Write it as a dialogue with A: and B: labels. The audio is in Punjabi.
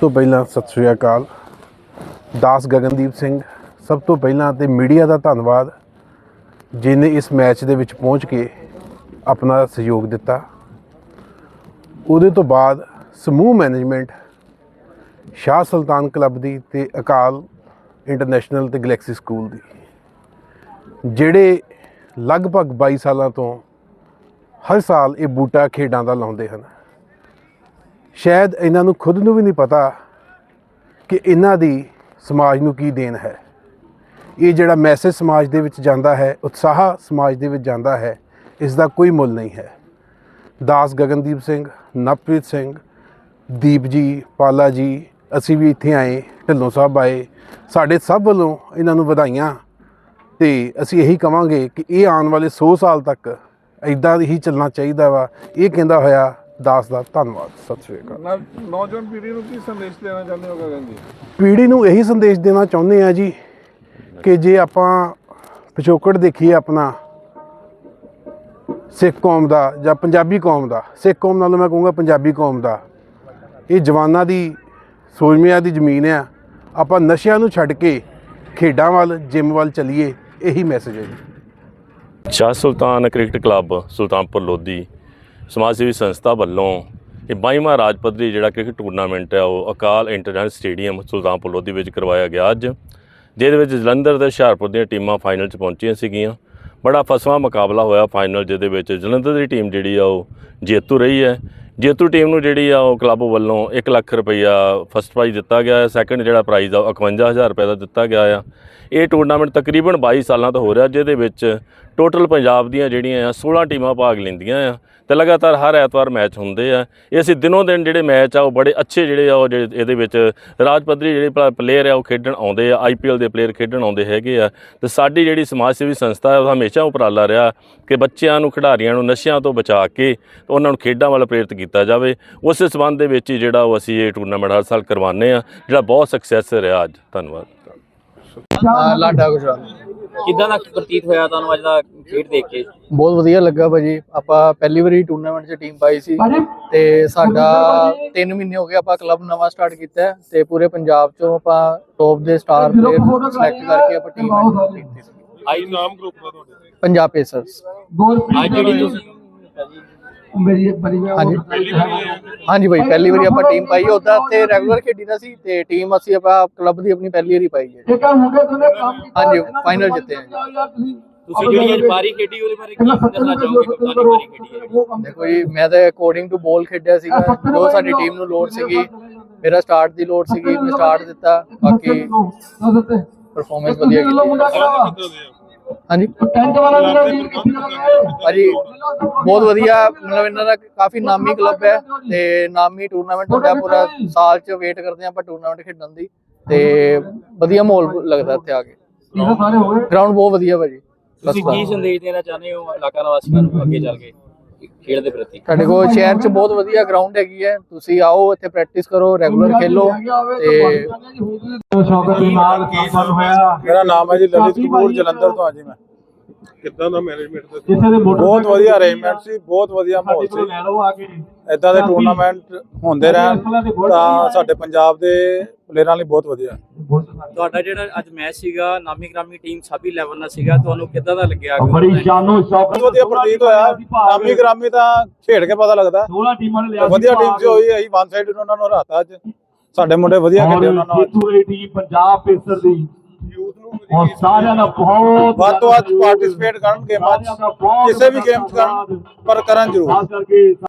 A: ਤੋਂ ਪਹਿਲਾਂ ਸਤਿ ਸ੍ਰੀ ਅਕਾਲ। ਦਾਸ ਗਗਨਦੀਪ ਸਿੰਘ, ਸਭ ਤੋਂ ਪਹਿਲਾਂ ਤੇ ਮੀਡੀਆ ਦਾ ਧੰਨਵਾਦ ਜਿਨੇ ਇਸ ਮੈਚ ਦੇ ਵਿੱਚ ਪਹੁੰਚ ਕੇ ਆਪਣਾ ਸਹਿਯੋਗ ਦਿੱਤਾ। ਉਹਦੇ ਤੋਂ ਬਾਅਦ ਸਮੂਹ ਮੈਨੇਜਮੈਂਟ, ਸ਼ਾਹ ਸੁਲਤਾਨ ਕਲੱਬ ਦੀ ਤੇ ਅਕਾਲ ਇੰਟਰਨੈਸ਼ਨਲ ਤੇ ਗੈਲੈਕਸੀ ਸਕੂਲ ਦੀ, ਜਿਹੜੇ ਲਗਭਗ 22 ਸਾਲਾਂ ਤੋਂ ਹਰ ਸਾਲ ਇਹ ਬੂਟਾ ਖੇਡਾਂ ਦਾ ਲਾਉਂਦੇ ਹਨ। ਸ਼ਾਇਦ ਇਹਨਾਂ ਨੂੰ ਖੁਦ ਨੂੰ ਵੀ ਨਹੀਂ ਪਤਾ ਕਿ ਇਹਨਾਂ ਦੀ ਸਮਾਜ ਨੂੰ ਕੀ ਦੇਣ ਹੈ। ਇਹ ਜਿਹੜਾ ਮੈਸੇਜ ਸਮਾਜ ਦੇ ਵਿੱਚ ਜਾਂਦਾ ਹੈ, ਉਤਸ਼ਾਹ ਸਮਾਜ ਦੇ ਵਿੱਚ ਜਾਂਦਾ ਹੈ, ਇਸ ਦਾ ਕੋਈ ਮੁੱਲ ਨਹੀਂ ਹੈ। ਦਾਸ ਗਗਨਦੀਪ ਸਿੰਘ, ਨਵਪ੍ਰੀਤ ਸਿੰਘ, ਦੀਪ ਜੀ, ਪਾਲਾ ਜੀ, ਅਸੀਂ ਵੀ ਇੱਥੇ ਆਏ, ਢਿੱਲੋਂ ਸਾਹਿਬ ਆਏ, ਸਾਡੇ ਸਭ ਵੱਲੋਂ ਇਹਨਾਂ ਨੂੰ ਵਧਾਈਆਂ। ਤੇ ਅਸੀਂ ਇਹੀ ਕਵਾਂਗੇ ਕਿ ਇਹ ਆਉਣ ਵਾਲੇ 100 ਸਾਲ ਤੱਕ ਇਦਾਂ ਹੀ ਚੱਲਣਾ ਚਾਹੀਦਾ ਵਾ। ਇਹ ਕਹਿੰਦਾ ਹੋਇਆ ਦਾਸ ਦਾ ਧੰਨਵਾਦ ਸਤਿ ਸ਼੍ਰੀ ਅਕਾਲ।
B: ਨਾ ਨੌਜਵਾਨ ਪੀੜ੍ਹੀ ਨੂੰ ਕੀ ਸੰਦੇਸ਼ ਦੇਣਾ ਚਾਹੁੰਦੇ ਹੋ ਗਗਨ ਜੀ?
A: ਪੀੜ੍ਹੀ ਨੂੰ ਇਹੀ ਸੰਦੇਸ਼ ਦੇਣਾ ਚਾਹੁੰਦੇ ਆ ਜੀ ਕਿ ਜੇ ਆਪਾਂ ਪਿਛੋਕੜ ਦੇਖੀਏ ਆਪਣਾ ਸਿੱਖ ਕੌਮ ਦਾ ਜਾਂ ਪੰਜਾਬੀ ਕੌਮ ਦਾ ਸਿੱਖ ਕੌਮ ਨਾਲੋਂ ਮੈਂ ਕਹੂੰਗਾ ਪੰਜਾਬੀ ਕੌਮ ਦਾ ਇਹ ਜਵਾਨਾਂ ਦੀ ਸੋਜਮਿਆਂ ਦੀ ਜ਼ਮੀਨ ਆ ਆਪਾਂ ਨਸ਼ਿਆਂ ਨੂੰ ਛੱਡ ਕੇ ਖੇਡਾਂ ਵੱਲ ਜਿਮ ਵੱਲ ਚੱਲੀਏ ਇਹੀ ਮੈਸੇਜ ਹੈ ਜੀ।
C: ਸ਼ਾਹ ਸੁਲਤਾਨ ਕ੍ਰਿਕਟ ਕਲੱਬ ਸੁਲਤਾਨਪੁਰ ਲੋਧੀ ਸਮਾਜ ਸੇਵੀ ਸੰਸਥਾ ਵੱਲੋਂ ਇਹ 22ਵਾਂ ਰਾਜ ਪੱਧਰੀ ਜਿਹੜਾ ਕ੍ਰਿਕਟ ਟੂਰਨਾਮੈਂਟ ਹੈ, ਉਹ ਅਕਾਲ ਇੰਟਰਨੈਸ਼ਨਲ ਸਟੇਡੀਅਮ ਸੁਲਤਾਨਪੁਰ ਲੋਧੀ ਵਿੱਚ ਕਰਵਾਇਆ ਗਿਆ ਅੱਜ। ਜਿਹਦੇ ਵਿੱਚ ਜਲੰਧਰ ਤੇ ਹੁਸ਼ਿਆਰਪੁਰ ਦੀਆਂ ਟੀਮਾਂ ਫਾਈਨਲ 'ਚ ਪਹੁੰਚੀਆਂ ਸੀਗੀਆਂ। ਬੜਾ ਫਸਵਾ ਮੁਕਾਬਲਾ ਹੋਇਆ ਫਾਈਨਲ, ਜਿਹਦੇ ਵਿੱਚ ਜਲੰਧਰ ਦੀ ਟੀਮ ਜਿਹੜੀ ਆ, ਉਹ ਜੇਤੂ ਰਹੀ ਹੈ। ਜੇਤੂ ਟੀਮ ਨੂੰ ਜਿਹੜੀ ਆ, ਉਹ ਕਲੱਬ ਵੱਲੋਂ 1 ਲੱਖ ਰੁਪਈਆ ਫਸਟ ਪ੍ਰਾਈਜ਼ ਦਿੱਤਾ ਗਿਆ ਹੈ। ਸੈਕੰਡ ਜਿਹੜਾ ਪ੍ਰਾਈਜ਼ ਆ, ਉਹ 51000 ਰੁਪਏ ਦਾ ਦਿੱਤਾ ਗਿਆ ਆ। ਇਹ ਟੂਰਨਾਮੈਂਟ ਤਕਰੀਬਨ 22 ਸਾਲਾਂ ਤੋਂ ਹੋ ਰਿਹਾ, ਜਿਹਦੇ ਵਿੱਚ ਟੋਟਲ ਪੰਜਾਬ ਦੀਆਂ ਜਿਹੜੀਆਂ ਆ 16 ਟੀਮਾਂ ਭਾਗ ਲੈਂਦੀਆਂ ਆ ਤੇ ਲਗਾਤਾਰ ਹਰ ਐਤਵਾਰ ਮੈਚ ਹੁੰਦੇ ਆ। ਇਹ ਅਸੀਂ ਦਿਨੋਂ ਦਿਨ ਜਿਹੜੇ ਮੈਚ ਆ, ਉਹ ਬੜੇ ਅੱਛੇ ਜਿਹੜੇ ਆ, ਉਹ ਜਿਹੜੇ ਇਹਦੇ ਵਿੱਚ ਰਾਜ ਪੱਧਰੀ ਜਿਹੜੇ ਪਲੇਅਰ ਆ, ਉਹ ਖੇਡਣ ਆਉਂਦੇ ਆ ਆਈਪੀਐਲ ਦੇ ਪਲੇਅਰ ਖੇਡਣ ਆਉਂਦੇ ਹੈਗੇ ਆ। ਤੇ ਸਾਡੀ ਜਿਹੜੀ ਸਮਾਜ ਸੇਵੀ ਸੰਸਥਾ ਹੈ ਉਹ ਹਮੇਸ਼ਾ ਉਪਰਾਲਾ ਰਿਹਾ ਕਿ ਬੱਚਿਆਂ ਨੂੰ, ਖਿਡਾਰੀਆਂ ਨੂੰ, ਨਸ਼ਿਆਂ ਤੋਂ ਬਚਾ ਕੇ ਉਹਨਾਂ ਨੂੰ ਖੇਡਾਂ ਵੱਲ ਪ੍ਰੇਰਿਤ ਕੀਤਾ ਜਾਵੇ। ਉਸੇ ਸਬੰਧ ਦੇ ਵਿੱਚ ਹੀ ਜਿਹੜਾ ਉਹ ਅਸੀਂ ਇਹ ਟੂਰਨਾਮੈਂਟ ਹਰ ਸਾਲ ਕਰਵਾਉਂਦੇ ਆ, ਜਿਹੜਾ ਬਹੁਤ ਸਕਸੈਸ ਰਿਹਾ ਅੱਜ। ਧੰਨਵਾਦ।
D: ਲਾਡਾ ਗੁਜਰਾਤ
E: ਕਿੱਦਾਂ ਦਾ ਪ੍ਰਤੀਤ ਹੋਇਆ ਤੁਹਾਨੂੰ ਅੱਜ ਦਾ ਖੇਡ ਦੇਖ ਕੇ?
D: ਬਹੁਤ ਵਧੀਆ ਲੱਗਾ ਭਾਜੀ। ਆਪਾਂ ਪਹਿਲੀ ਵਾਰੀ ਟੂਰਨਾਮੈਂਟ 'ਚ ਟੀਮ ਪਾਈ ਸੀ। ਤੇ ਸਾਡਾ 3 ਮਹੀਨੇ ਹੋ ਗਏ ਆਪਾਂ ਕਲੱਬ ਨਵਾਂ ਸਟਾਰਟ ਕੀਤਾ ਹੈ ਤੇ ਪੂਰੇ ਪੰਜਾਬ 'ਚੋਂ ਆਪਾਂ ਟੌਪ ਦੇ ਸਟਾਰ ਪਲੇਅਰ ਸਿਲੈਕਟ ਕਰਕੇ ਆਪਾਂ ਟੀਮ ਕੀਤੀ ਸੀ
B: ਆਈ ਨਾਮ ਗਰੁੱਪ ਦਾ ਤੁਹਾਡੇ?
D: ਪੰਜਾਬ ਪੇਸਰਸ
E: ਅੱਜ ਜਿਹੜੀ ਤੁਸੀਂ
D: ਹਾਂਜੀ। ਹਾਂਜੀ ਭਾਈ ਪਹਿਲੀ ਵਾਰੀ ਆਪਾਂ ਟੀਮ ਪਾਈ ਉਦਾਂ ਤੇ ਰੈਗੂਲਰ ਖੇਡੀ ਦਾ ਸੀ ਤੇ ਟੀਮ ਅਸੀਂ ਆਪਾਂ ਕਲੱਬ ਦੀ ਆਪਣੀ ਪਹਿਲੀ ਵਾਰੀ ਪਾਈ ਹੈ। ਹਾਂਜੀ ਫਾਈਨਲ ਜਿੱਤੇ ਹਾਂ ਜੀ।
E: ਤੁਸੀਂ ਜਿਹੜੀ ਅੱਜ ਪਾਰੀ ਖੇਡੀ ਉਹਦੇ ਬਾਰੇ ਕੀ ਦੱਸਣਾ ਚਾਹੋਗੇ? ਕਪਤਾਨੀ ਪਾਰੀ ਖੇਡੀ ਹੈ?
D: ਦੇਖੋ ਜੀ ਮੈਂ ਤਾਂ ਅਕੋਰਡਿੰਗ ਟੂ ਬੋਲ ਖੇਡਿਆ ਸੀਗਾ ਜੋ ਸਾਡੀ ਟੀਮ ਨੂੰ ਲੋੜ ਸੀਗੀ ਮੇਰਾ ਸਟਾਰਟ ਦੀ ਲੋੜ ਸੀਗੀ ਮੈਂ ਸਟਾਰਟ ਦਿੱਤਾ ਬਾਕੀ ਪਰਫਾਰਮੈਂਸ ਵਧੀਆ ਕੀਤੀ ਹਾਂਜੀ। ਭਾਜੀ ਬਹੁਤ ਵਧੀਆ ਮਤਲਬ ਇਹਨਾਂ ਦਾ ਕਾਫੀ ਨਾਮੀ ਕਲੱਬ ਹੈ ਤੇ ਨਾਮੀ ਟੂਰਨਾਮੈਂਟ ਹੁੰਦਾ ਪੂਰਾ ਸਾਲ ਚ ਵੇਟ ਕਰਦੇ ਆਪਾਂ ਟੂਰਨਾਮੈਂਟ ਖੇਡਣ ਦੀ ਤੇ ਵਧੀਆ ਮਾਹੌਲ ਲੱਗਦਾ ਇੱਥੇ ਆ ਕੇ। ਗਰਾਊਂਡ ਬਹੁਤ ਵਧੀਆ ਭਾਜੀ।
E: ਤੁਸੀਂ ਕੀ ਸੰਦੇਸ਼ ਦੇਣਾ ਚਾਹੁੰਦੇ ਹੋ ਇਲਾਕਾ ਨਿਵਾਸੀਆਂ ਨੂੰ ਅੱਗੇ ਚੱਲ ਕੇ ਖੇਡ ਦੇ ਪ੍ਰਤੀ?
D: ਸਾਡੇ ਕੋਲ ਸ਼ਹਿਰ 'ਚ ਬਹੁਤ ਵਧੀਆ ਗਰਾਊਂਡ ਹੈਗੀ ਹੈ। ਤੁਸੀਂ ਆਓ ਇੱਥੇ ਪ੍ਰੈਕਟਿਸ ਕਰੋ ਰੈਗੂਲਰ ਖੇਲੋ ਤੇ
F: ਮੇਰਾ ਨਾਮ ਹੈ ਜੀ ਲਲਿਤ ਕਪੂਰ ਜਲੰਧਰ ਤੋਂ ਹਾਂ ਜੀ ਮੈਂ।
B: ਕਿੱਦਾਂ ਦਾ ਮੈਨੇਜਮੈਂਟ ਦਾ
F: ਬਹੁਤ ਵਧੀਆ ਅਰੇਂਜਮੈਂਟ ਸੀ ਬਹੁਤ ਵਧੀਆ ਮਾਹੌਲ ਸੀ। ਇਦਾਂ ਦੇ ਟੂਰਨਾਮੈਂਟ ਹੁੰਦੇ ਰਹਿਣ ਤਾਂ ਸਾਡੇ ਪੰਜਾਬ ਦੇ ਪਲੇਅਰਾਂ ਲਈ ਬਹੁਤ ਵਧੀਆ।
E: ਤੁਹਾਡਾ ਜਿਹੜਾ ਅੱਜ ਮੈਚ ਸੀਗਾ ਨਾਮੀ ਗ੍ਰਾਮੀ ਟੀਮ ਸਾਬੀ ਲੈਵਲ ਨਾਲ ਸੀਗਾ ਤੁਹਾਨੂੰ ਕਿੱਦਾਂ ਦਾ ਲੱਗਿਆ?
G: ਬੜੀ ਜਾਨੋ ਸ਼ੌਕ
F: ਬਹੁਤ ਵਧੀਆ ਪ੍ਰਤੀਤ ਹੋਇਆ। ਨਾਮੀ ਗ੍ਰਾਮੀ ਤਾਂ ਖੇਡ ਕੇ ਪਤਾ ਲੱਗਦਾ।
G: 16 ਟੀਮਾਂ ਨੇ ਲਿਆ
F: ਵਧੀਆ ਟੀਮ ਸੀ ਹੋਈ ਅਸੀਂ ਵਨ ਸਾਈਡ ਉਹਨਾਂ ਨੂੰ ਹਰਾਤਾ ਅੱਜ। ਸਾਡੇ ਮੁੰਡੇ ਵਧੀਆ ਖੇਡੇ ਉਹਨਾਂ ਨਾਲ।
G: ਜੇਤੂ ਦੀ ਟੀਮ ਪੰਜਾਬ ਪੇਸਰ ਦੀ। ਔਰ ਸਾਰਿਆਂ ਦਾ ਬਹੁਤ
F: ਵੱਧ ਤੋਂ ਵੱਧ ਪਾਰਟਿਸਿਪੇਟ ਕਰਨ ਗੇਮਾਂ 'ਚ ਕਿਸੇ ਵੀ ਗੇਮ 'ਚ ਕਰਨ ਪਰ ਕਰਨ ਜ਼ਰੂਰ।